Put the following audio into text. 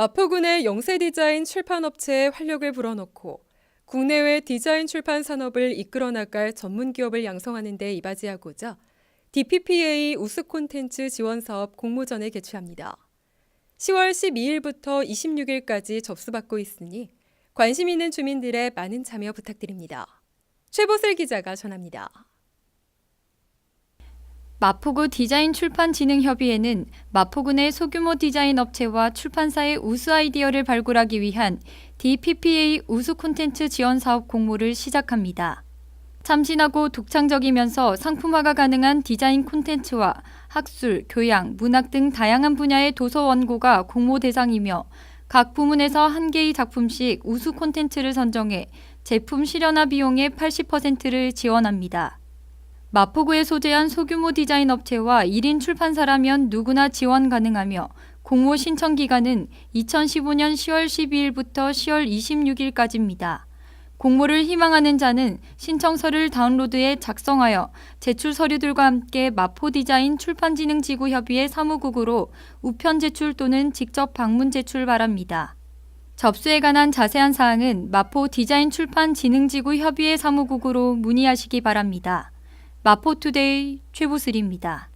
마포군의 영세 디자인 출판업체에 활력을 불어넣고 국내외 디자인 출판 산업을 이끌어 나갈 전문 기업을 양성하는 데 이바지하고자 DPPA 우수 콘텐츠 지원 사업 공모전을 개최합니다. 10월 12일부터 26일까지 접수받고 있으니 관심 있는 주민들의 많은 참여 부탁드립니다. 최보슬 기자가 전합니다. 마포구 디자인 출판 진흥 협의회는 마포군의 소규모 디자인 업체와 출판사의 우수 아이디어를 발굴하기 위한 DPPA 우수 콘텐츠 지원 사업 공모를 시작합니다. 참신하고 독창적이면서 상품화가 가능한 디자인 콘텐츠와 학술, 교양, 문학 등 다양한 분야의 도서 원고가 공모 대상이며 각 부문에서 한 개의 작품씩 우수 콘텐츠를 선정해 제품 실현화 비용의 80%를 지원합니다. 마포구에 소재한 소규모 디자인 업체와 1인 출판사라면 누구나 지원 가능하며 공모 신청 기간은 2015년 10월 12일부터 10월 26일까지입니다. 공모를 희망하는 자는 신청서를 다운로드해 작성하여 제출 서류들과 함께 마포 디자인 출판진흥지구 협의회 사무국으로 우편 제출 또는 직접 방문 제출 바랍니다. 접수에 관한 자세한 사항은 마포 디자인 출판 진흥지구 협의회 사무국으로 문의하시기 바랍니다. 마포투데이 최부슬입니다.